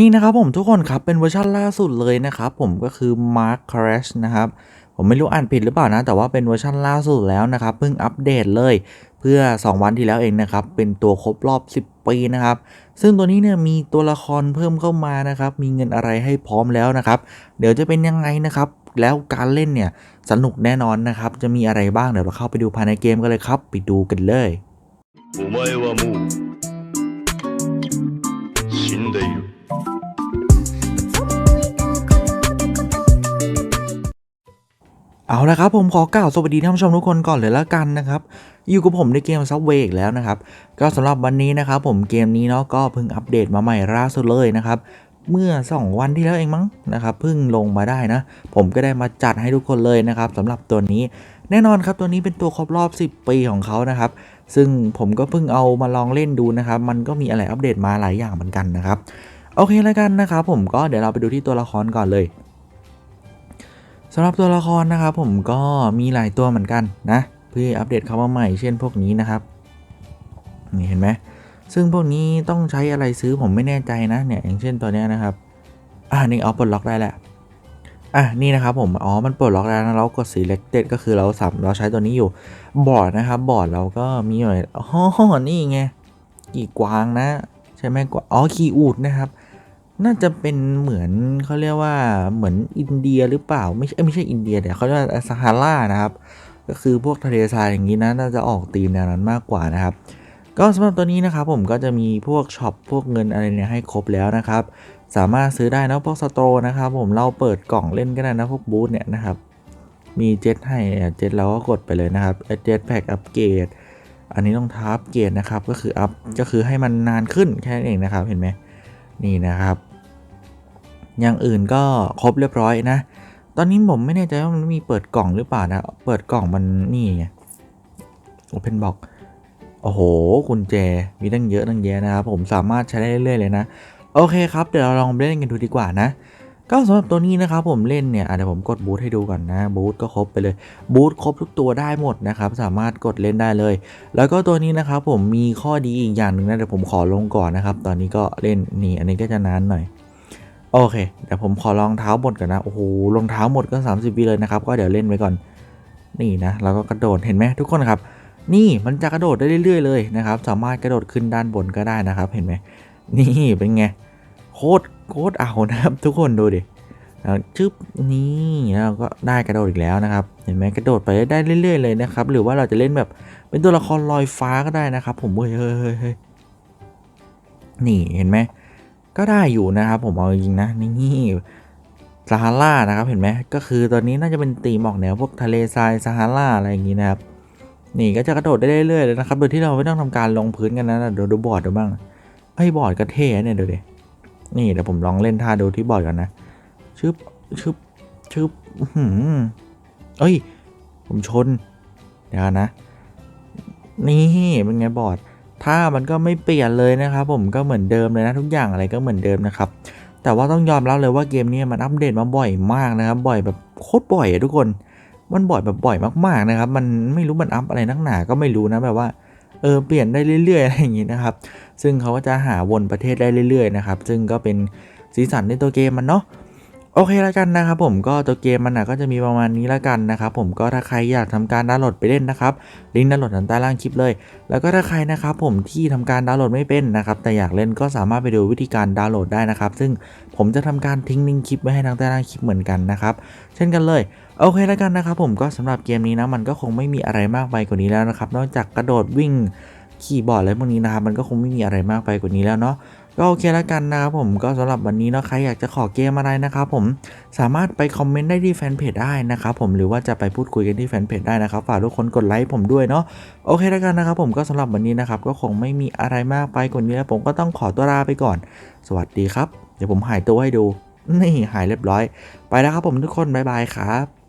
นี่นะครับผมทุกคนครับเป็นเวอร์ชันล่าสุดเลยนะครับผมก็คือ Mark Crash นะครับ ผมไม่รู้อ่านผิดหรือเปล่านะ แต่ว่าเป็นเวอร์ชันล่าสุดแล้วนะครับเพิ่งอัปเดตเลย เพื่อ 2 วันที่แล้วเองนะครับ เป็นตัวครบรอบ 10 ปีนะครับ ซึ่งตัวนี้เนี่ยมีตัวละครเพิ่มเข้ามานะครับ มีเงินอะไรให้พร้อมแล้วนะครับ เดี๋ยวจะเป็นยังไงนะครับ แล้วการเล่นเนี่ยสนุกแน่นอนนะครับ จะมีอะไรบ้างเดี๋ยวเราเข้าไปดูภายในเกมกันเลยครับ ไปดูกันเลย お前はもう死んでいる เอาละครับผมขอกล่าวสวัสดีท่านผู้ชมทุกคนก่อนเลยละกันนะครับอยู่กับผมในเกม Subway อีกแล้วนะครับก็สำหรับวันนี้นะครับผมเกมนี้เนาะก็เพิ่งอัปเดตมาใหม่ล่าสุดเลยนะครับเมื่อ 2 วันที่แล้วเองมั้งนะครับเพิ่งลงมาได้นะ ผมก็ได้มาจัดให้ทุกคนเลยนะครับสำหรับตัวนี้แน่นอนครับตัวนี้เป็นตัวครบรอบ 10 ปีของเขานะครับ ซึ่งผมก็เพิ่งเอามาลองเล่นดูนะครับ มันก็มีอะไรอัปเดตมาหลายอย่างเหมือนกันนะครับ อเคแล้วกันนะครับผมก็เดี๋ยวเราไปดูที่ตัวละครก่อนเลยสำหรับตัวละครนะครับผมก็มีหลายตัวเหมือนกันนะ เพื่ออัปเดตเข้ามาใหม่เช่นพวกนี้นะครับนี่เห็นไหมซึ่งพวกนี้ต้องใช้อะไรซื้อผมไม่แน่ใจนะเนี่ยอย่างเช่นตัวเนี้ยนะครับอ่านี่เอาปลดล็อกได้แหละอะนี่นะครับผมอ๋อมันปลดล็อกแล้วนะเรากด selected ก็คือเราสับเราใช้ตัวนี้อยู่บอร์ดนะครับบอร์ดเราก็มีหน่อยอ๋อนี่ไงกี่กวางนะ ใช่ไหมกวางอ๋อขี่อูดนะครับ น่าจะเป็นเหมือนเขาเรียกว่าเหมือนอินเดียหรือเปล่าไม่ใช่ไม่ใช่อินเดียเดี๋ยวเขาเรียกว่าซาฮารานะครับ ก็คือพวกทะเลทรายอย่างนี้นะน่าจะออกตีมแนวนั้นมากกว่านะครับ ก็สำหรับตัวนี้นะครับผมก็จะมีพวกช็อปพวกเงินอะไรเนี่ยให้ครบแล้วนะครับ สามารถซื้อได้นะพวกสโตรนะครับ ผมเราเปิดกล่องเล่นก็ได้นะพวกบูธเนี่ยนะครับมีเจ็ตให้เจ็ตเราก็กดไปเลยนะครับเจ็ตแพ็กอัปเกรดอันนี้ต้องทับเกรดนะครับก็คืออัพก็คือให้มันนานขึ้นแค่นั้นเองนะครับเห็นไหม นี่นะครับ อย่างอื่นก็ครบเรียบร้อยนะ ตอนนี้ผมไม่แน่ใจว่ามันมีเปิดกล่องหรือเปล่านะ เปิดกล่องมันนี่ไงโอเพนบ็อกโอ้โหกุญแจมีตั้งเยอะตั้งแยะนะครับ ผมสามารถใช้ได้เรื่อยๆเลยนะ โอเคครับ เดี๋ยวเราลองเล่นกันดูดีกว่านะ ก็สำหรับตัวนี้นะครับผมเล่นเนี่ยเดี๋ยวผมกดบูทให้ดูก่อนนะบูทก็ครบไปเลยบูทครบทุกตัวได้หมดนะครับสามารถกดเล่นได้เลย แล้วก็ตัวนี้นะครับผมมีข้อดีอีกอย่างหนึ่งนะเดี๋ยวผมขอลงก่อนนะครับ ตอนนี้ก็เล่นนี่อันนี้ก็จะนานหน่อยโอเคเดี๋ยวผมขอรองเท้าหมดก่อนนะโอ้โหรองเท้าหมดก็ 30วิเลยนะครับก็เดี๋ยวเล่นไว้ก่อนนี่นะแล้วก็กระโดดเห็นไหมทุกคนครับ นี่มันจะกระโดดได้เรื่อยๆเลยนะครับ สามารถกระโดดขึ้นด้านบนก็ได้นะครับ เห็นไหมนี่เป็นไง คตรโคตรเอานะครับ ทุกคนดูดิแล้วชึบนี่แล้วก็ได้กระโดดอีกแล้วนะครับ เห็นไหมกระโดดไปได้เรื่อย ๆ เลยนะครับ หรือว่าเราจะเล่นแบบเป็นตัวละครลอยฟ้าก็ได้นะครับ ผมเฮ้ยเฮ้ยเฮ้ยเฮ้ยนี่เห็นไหมก็ได้อยู่นะครับ ผมเอาจริงนะนี่ซาฮารานะครับเห็นไหมก็คือตอนนี้น่าจะเป็นตีหมอกแนวพวกทะเลทรายซาฮาราอะไรอย่างนี้นะครับ นี่ก็จะกระโดดได้เรื่อยๆเลยนะครับ โดยที่เราไม่ต้องทำการลงพื้นกันนะเดี๋ยวดูบอร์ดดูบ้างไอ้บอร์ดก็เท่เนี่ยดูดิ นี่เดี๋ยวผมลองเล่นท่าดูที่บอร์ดกันนะชึบชึบชึบหือเอ้ย ผมชน เดี๋ยวนะ นี่เป็นไงบอร์ดถ้ามันก็ไม่เปลี่ยนเลยนะครับ ผมก็เหมือนเดิมเลยนะทุกอย่างอะไรก็เหมือนเดิมนะครับ แต่ว่าต้องยอมรับเลยว่าเกมนี้มันอัปเดตมาบ่อยมากนะครับ บ่อยแบบโคตรบ่อยอะทุกคน มันบ่อยแบบบ่อยมากๆนะครับ มันไม่รู้มันอัปอะไรนักหนาก็ไม่รู้นะแบบว่า เออเปลี่ยนได้เรื่อยๆอะไรอย่างงี้นะครับ ซึ่งเขาก็จะหาวนประเทศได้เรื่อยๆนะครับ ซึ่งก็เป็นสีสันในตัวเกมมันเนาะ โอเคแล้วกันนะครับผมก็ตัวเกมมันนะก็จะมีประมาณนี้แล้วกันนะครับผมก็ถ้าใครอยากทำการดาวน์โหลดไปเล่นนะครับลิงก์ดาวน์โหลดอยู่ใต้ล่างคลิปเลย แล้วก็ถ้าใครนะครับผมที่ทำการดาวน์โหลดไม่เป็นนะครับแต่อยากเล่นก็สามารถไปดูวิธีการดาวน์โหลดได้นะครับ ซึ่งผมจะทำการทิ้งลิงก์คลิปไว้ให้ทางใต้ล่างคลิปเหมือนกันนะครับเช่นกันเลยโอเคแล้วกันนะครับผมก็สำหรับเกมนี้นะมันก็คงไม่มีอะไรมากไปกว่านี้แล้วนะครับนอกจากกระโดดวิ่ง ขี่บอร์ดอะไรพวกนี้นะครับมันก็คงไม่มีอะไรมากไปกว่านี้แล้วเนาะก็โอเคแล้วกันนะครับผมก็สำหรับวันนี้เนาะใครอยากจะขอเกมอะไรนะครับผมสามารถไปคอมเมนต์ได้ที่แฟนเพจได้นะครับผมหรือว่าจะไปพูดคุยกันที่แฟนเพจได้นะครับฝากทุกคนกดไลค์ผมด้วยเนาะโอเคแล้วกันนะครับผมก็สำหรับวันนี้นะครับก็คงไม่มีอะไรมากไปกว่านี้แล้วผมก็ต้องขอตัวลาไปก่อน สวัสดีครับ เดี๋ยวผมหายตัวให้ดูนี่หายเรียบร้อย ไปแล้วครับผมทุกคนบ๊ายบายครับ